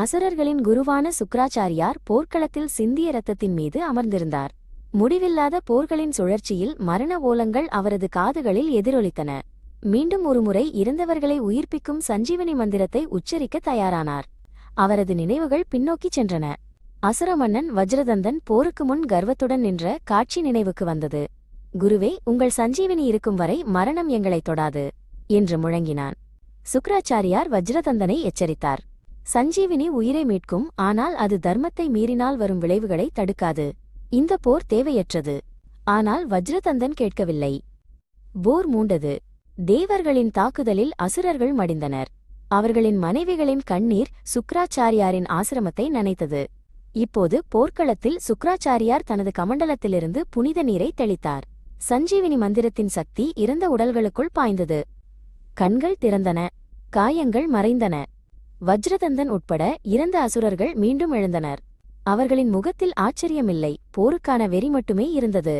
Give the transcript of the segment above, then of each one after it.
அசுரர்களின் குருவான சுக்ராச்சாரியார் போர்க்களத்தில் சிந்திய ரத்தத்தின் மீது அமர்ந்திருந்தார். முடிவில்லாத போர்களின் சுழற்சியில் மரண ஓலங்கள் அவரது காதுகளில் எதிரொலித்தன. மீண்டும் ஒருமுறை இறந்தவர்களை உயிர்ப்பிக்கும் சஞ்சீவனி மந்திரத்தை உச்சரிக்க தயாரானார். அவரது நினைவுகள் பின்னோக்கிச் சென்றன. அசுர மன்னன் வஜ்ரதந்தன் போருக்கு முன் கர்வத்துடன் நின்ற காட்சி நினைவுக்கு வந்தது. குருவே உங்கள் சஞ்சீவினி இருக்கும் வரை மரணம் எங்களைத் தொடாது என்று முழங்கினான். சுக்ராச்சாரியார் வஜ்ரதந்தனை எச்சரித்தார். சஞ்சீவினி உயிரை மீட்கும் ஆனால் அது தர்மத்தை மீறினால் வரும் விளைவுகளை தடுக்காது. இந்த போர் தேவையற்றது. ஆனால் வஜ்ரதந்தன் கேட்கவில்லை. போர் மூண்டது. தேவர்களின் தாக்குதலில் அசுரர்கள் மடிந்தனர். அவர்களின் மனைவிகளின் கண்ணீர் சுக்ராச்சாரியாரின் ஆசிரமத்தை நனைத்தது. இப்போது போர்க்களத்தில் சுக்ராச்சாரியார் தனது கமண்டலத்திலிருந்து புனித நீரை தெளித்தார். சஞ்சீவினி மந்திரத்தின் சக்தி இறந்த உடல்களுக்குள் பாய்ந்தது. கண்கள் திறந்தன. காயங்கள் மறைந்தன. வஜ்ரதந்தன் உட்பட இறந்த அசுரர்கள் மீண்டும் எழுந்தனர். அவர்களின் முகத்தில் ஆச்சரியமில்லை போருக்கான வெறி மட்டுமே இருந்தது.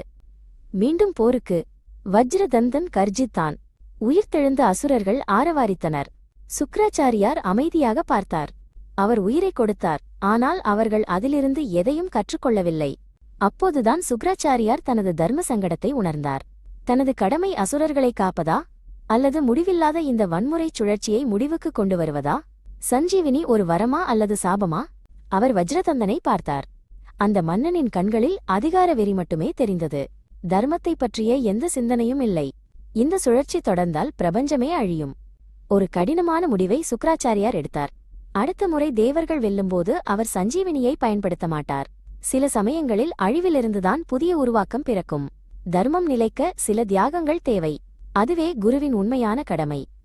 மீண்டும் போருக்கு வஜ்ரதந்தன் கர்ஜித்தான். உயிர்த்தெழுந்த அசுரர்கள் ஆரவாரித்தனர். சுக்ராச்சாரியார் அமைதியாக பார்த்தார். அவர் உயிரை கொடுத்தார் ஆனால் அவர்கள் அதிலிருந்து எதையும் கற்றுக்கொள்ளவில்லை. அப்போதுதான் சுக்ராச்சாரியார் தனது தர்ம சங்கடத்தை உணர்ந்தார். தனது கடமை அசுரர்களை காப்பதா அல்லது முடிவில்லாத இந்த வன்முறைச் சுழற்சியை முடிவுக்கு கொண்டு வருவதா? சஞ்சீவினி ஒரு வரமா அல்லது சாபமா? அவர் வஜ்ரதந்தனை பார்த்தார். அந்த மன்னனின் கண்களில் அதிகார வெறி மட்டுமே தெரிந்தது. தர்மத்தை பற்றிய எந்த சிந்தனையும் இல்லை. இந்த சுழற்சி தொடர்ந்தால் பிரபஞ்சமே அழியும். ஒரு கடினமான முடிவை சுக்ராச்சாரியார் எடுத்தார். அடுத்த முறை தேவர்கள் வெல்லும்போது அவர் சஞ்சீவினியை பயன்படுத்த மாட்டார். சில சமயங்களில் அழிவிலிருந்துதான் புதிய உருவாக்கம் பிறக்கும். தர்மம் நிலைக்க சில தியாகங்கள் தேவை. அதுவே குருவின் உண்மையான கடமை.